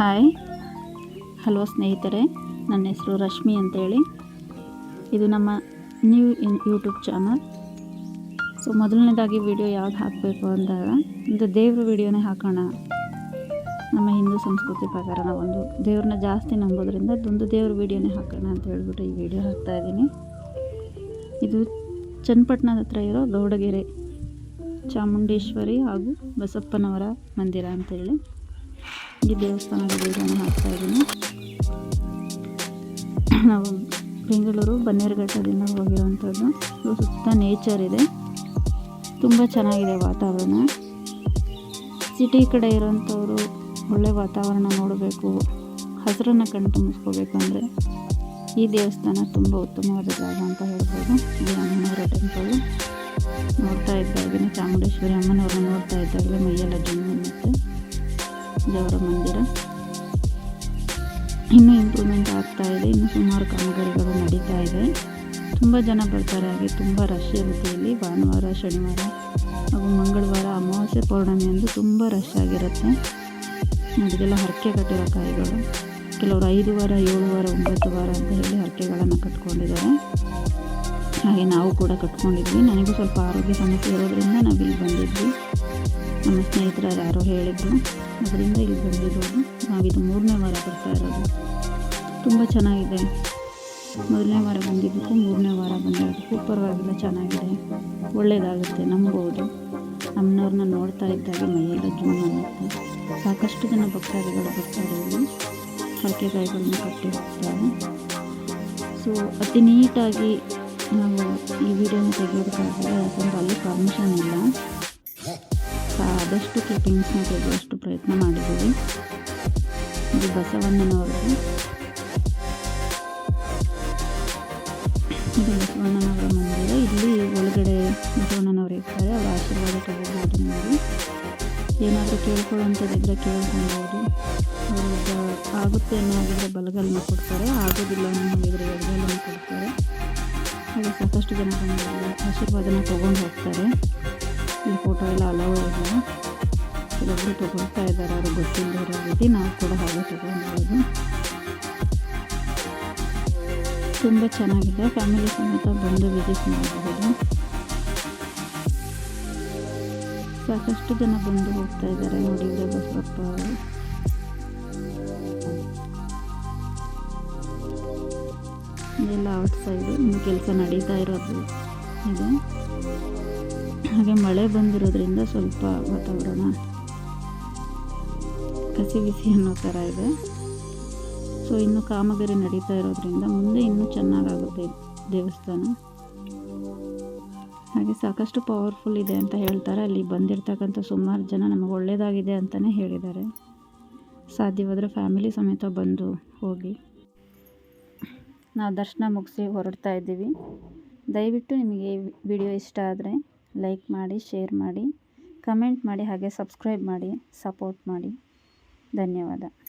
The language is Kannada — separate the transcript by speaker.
Speaker 1: ಹಾಯ್. ಹಲೋ ಸ್ನೇಹಿತರೆ, ನನ್ನ ಹೆಸರು ರಶ್ಮಿ ಅಂತೇಳಿ. ಇದು ನಮ್ಮ ನ್ಯೂ ಯೂಟ್ಯೂಬ್ ಚಾನಲ್. ಸೊ ಮೊದಲನೇದಾಗಿ ವಿಡಿಯೋ ಯಾವ್ದು ಹಾಕಬೇಕು ಅಂದಾಗ, ಒಂದು ದೇವ್ರ ವಿಡಿಯೋನೇ ಹಾಕೋಣ. ನಮ್ಮ ಹಿಂದೂ ಸಂಸ್ಕೃತಿ ಪ್ರಕಾರ ನಾವೊಂದು ದೇವ್ರನ್ನ ಜಾಸ್ತಿ ನಂಬೋದ್ರಿಂದ ಅದೊಂದು ದೇವ್ರ ವಿಡಿಯೋನೇ ಹಾಕೋಣ ಅಂತ ಹೇಳ್ಬಿಟ್ಟು ಈ ವಿಡಿಯೋ ಹಾಕ್ತಾಯಿದ್ದೀನಿ ಇದು ಚನ್ನಪಟ್ಟಣದ ಹತ್ರ ಇರೋ ಗೌಡಗೆರೆ ಚಾಮುಂಡೇಶ್ವರಿ ಹಾಗೂ ಬಸಪ್ಪನವರ ಮಂದಿರ ಅಂತೇಳಿ. ಈ ದೇವಸ್ಥಾನದ ವೀಡಿಯೋನ ಹಾಕ್ತಾ ಇದ್ದೀನಿ ನಾವು ಬೆಂಗಳೂರು ಬನ್ನೇರುಘಟ್ಟದಿಂದ ಹೋಗಿರೋವಂಥದ್ದು. ಸುತ್ತ ನೇಚರ್ ಇದೆ. ತುಂಬ ಚೆನ್ನಾಗಿದೆ ವಾತಾವರಣ. ಸಿಟಿ ಕಡೆ ಇರೋಂಥವ್ರು ಒಳ್ಳೆ ವಾತಾವರಣ ನೋಡಬೇಕು. ಹಸಿರನ್ನು ಕಣ್ಣು ತುಂಬಿಸ್ಕೋಬೇಕಂದ್ರೆ ಈ ದೇವಸ್ಥಾನ ತುಂಬ ಉತ್ತಮವಾದ ಜಾಗ ಅಂತ ಹೇಳ್ಬೋದು. ಇದು ಅಮ್ಮನವರ ಟೆಂಪಲು ನೋಡ್ತಾ ಇದ್ದಾಗಲೇ ಚಾಮುಂಡೇಶ್ವರಿ ಅಮ್ಮನವ್ರನ್ನ ನೋಡ್ತಾ ಇದ್ದಾಗಲೇ ಮೈಯೆಲ್ಲ ಜುಮ್ಮು ದೇವರ ಮಂದಿರ. ಇನ್ನೂ ಇಂಪ್ರೂವ್ಮೆಂಟ್ ಆಗ್ತಾ ಇದೆ. ಇನ್ನು ಸುಮಾರು ಕಾಮಗಾರಿಗಳು ನಡೀತಾ ಇದೆ. ತುಂಬ ಜನ ಬರ್ತಾರೆ. ಹಾಗೆ ತುಂಬ ರಶ್ ಇರುತ್ತೆ ಇಲ್ಲಿ ಭಾನುವಾರ, ಶನಿವಾರ ಹಾಗೂ ಮಂಗಳವಾರ ಅಮಾವಾಸ್ಯೆ ಪೌರ್ಣಮಿ ಎಂದು ತುಂಬ ರಶ್ ಆಗಿರುತ್ತೆ. ಇದೆಲ್ಲ ಹರಕೆ ಕಟ್ಟಿರೋ ಕಾಯಿಗಳು. ಕೆಲವರು ಐದು ವಾರ, ಏಳು ವಾರ, ಒಂಬತ್ತು ವಾರ ಅಂತ ಹೇಳಿ ಹರಕೆಗಳನ್ನು ಕಟ್ಕೊಂಡಿದ್ದಾರೆ. ಹಾಗೆ ನಾವು ಕೂಡ ಕಟ್ಕೊಂಡಿದ್ವಿ. ನನಗೂ ಸ್ವಲ್ಪ ಆರೋಗ್ಯ ಸಮಸ್ಯೆ ಇರೋದ್ರಿಂದ ನಾವು ಇಲ್ಲಿ ಬಂದಿದ್ವಿ. ನಮ್ಮ ಸ್ನೇಹಿತರು ಯಾರೋ ಹೇಳಿದ್ರು. ಅದರಿಂದ ಇಲ್ಲಿ ಬಂದಿರೋದು. ನಾವಿದು ಮೂರನೇ ವಾರ ಬರ್ತಾ ಇರೋದು. ತುಂಬ ಚೆನ್ನಾಗಿದೆ. ಮೊದಲನೇ ವಾರ ಬಂದಿದ್ದಕ್ಕೂ ಮೂರನೇ ವಾರ ಬಂದಿರೋದಕ್ಕೂ ಪರವಾಗಿಲ್ಲ ಚೆನ್ನಾಗಿದೆ. ಒಳ್ಳೆಯದಾಗುತ್ತೆ ನಂಬೋದು. ನಮ್ಮನವ್ರನ್ನ ನೋಡ್ತಾ ಇದ್ದಾಗ ಮೈಯೆಲ್ಲ ಜೂನ್ ಅನ್ನುತ್ತೆ ಸಾಕಷ್ಟು ಜನ ಭಕ್ತಾದಿಗಳು ಬರ್ತಾರೆ ಇಲ್ಲಿ. ಹರಕೆಕಾಯಿಗಳನ್ನ ಕಟ್ಟಿ ಹೋಗ್ತಾರೆ ಸೊ ಅತಿ ನೀಟಾಗಿ ನಾವು ಈ ವಿಡಿಯೋನ ತೆಗೆಯೋದಕ್ಕಾಗಲ್ಲ, ಯಾಕಂದರೆ ಅಲ್ಲಿ ಪರ್ಮಿಷನ್ ಇಲ್ಲ. ಆದಷ್ಟು ಕ್ಲಿಪ್ಪಿಂಗ್ಸ್ನ ತೆಗೆಯುವಷ್ಟು ಪ್ರಯತ್ನ ಮಾಡಿದ್ದೀವಿ. ಇದು ಬಸವಣ್ಣನವರು ಇದು ಬಸವಣ್ಣನವರ ಮಂದಿರ. ಇಲ್ಲಿ ಒಳಗಡೆ ಬಸವಣ್ಣನವರು ಇರ್ತಾರೆ. ಅವರ ಆಶೀರ್ವಾದ ತಗೋಬೋದು ನೀವು ಏನಾದರೂ ಕೇಳ್ಕೊಳ್ಳೋಂಥದ್ದಿದ್ರೆ ಕೇಳ್ಕೊಬೋದು ಅವ್ರಿಗೆ ಆಗುತ್ತೆ ಅನ್ನೋದಿದ್ರೆ ಬಲಗಲ್ನ ಕೊಡ್ತಾರೆ. ಆಗೋದಿಲ್ಲ ಅನ್ನೋ ಹೇಳಿದರೆ ಎಡಗಲ್ನ ಕೊಡ್ತಾರೆ. ಹಾಗೆ ಸಾಕಷ್ಟು ಜನ ಆಶೀರ್ವಾದನ ತೊಗೊಂಡು ಹೋಗ್ತಾರೆ. ಫೋಟೋ ಎಲ್ಲ ಅಲೋ ಇಲ್ಲ ಕೆಲವೊಬ್ಬರು ತೊಗೊಳ್ತಾ ಇದ್ದಾರೆ, ಅವ್ರಿಗೆ ಗೊತ್ತಿಲ್ಲದಿರೋ ರೀತಿ ನಾವು ಕೂಡ ಹಾಗೆ ತೊಗೊಂಡಿರೋದು ತುಂಬ ಚೆನ್ನಾಗಿದೆ. ಫ್ಯಾಮಿಲಿ ಸಮೇತ ಬಂದು ವಿಸಿಟ್ ಮಾಡಬಹುದು. ಸಾಕಷ್ಟು ಜನ ಬಂದು ಹೋಗ್ತಾ ಇದ್ದಾರೆ ನೋಡಿದರೆ ಬಸವಪ್ಪ ಅವರು. ಎಲ್ಲ ಔಟ್ ಸೈಡು ಇನ್ನು ಕೆಲಸ ನಡೀತಾ ಇರೋದು ಇದೆ. ಹಾಗೆ ಮಳೆ ಬಂದಿರೋದ್ರಿಂದ ಸ್ವಲ್ಪ ವಾತಾವರಣ ಕಸಿ ಬಿಸಿ ಅನ್ನೋ ಥರ ಇದೆ. ಸೊ ಇನ್ನು ಕಾಮಗಾರಿ ನಡೀತಾ ಇರೋದ್ರಿಂದ ಮುಂದೆ ಇನ್ನೂ ಚೆನ್ನಾಗಾಗುತ್ತೆ ದೇವಸ್ಥಾನ. ಹಾಗೆ ಸಾಕಷ್ಟು ಪವರ್ಫುಲ್ ಇದೆ ಅಂತ ಹೇಳ್ತಾರೆ. ಅಲ್ಲಿ ಬಂದಿರ್ತಕ್ಕಂಥ ಸುಮಾರು ಜನ ನಮಗೆ ಒಳ್ಳೆಯದಾಗಿದೆ ಅಂತಲೇ ಹೇಳಿದ್ದಾರೆ. ಸಾಧ್ಯವಾದರೆ ಫ್ಯಾಮಿಲಿ ಸಮೇತ ಬಂದು ಹೋಗಿ. ನಾವು ದರ್ಶನ ಮುಗಿಸಿ ಹೊರಡ್ತಾ ಇದ್ದೀವಿ. ದಯವಿಟ್ಟು ನಿಮಗೆ ವಿಡಿಯೋ ಇಷ್ಟ ಆದರೆ ಲೈಕ್ ಮಾಡಿ ಶೇರ್ ಮಾಡಿ ಕಮೆಂಟ್ ಮಾಡಿ ಹಾಗೆ ಸಬ್ಸ್ಕ್ರೈಬ್ ಮಾಡಿ ಸಪೋರ್ಟ್ ಮಾಡಿ. ಧನ್ಯವಾದ.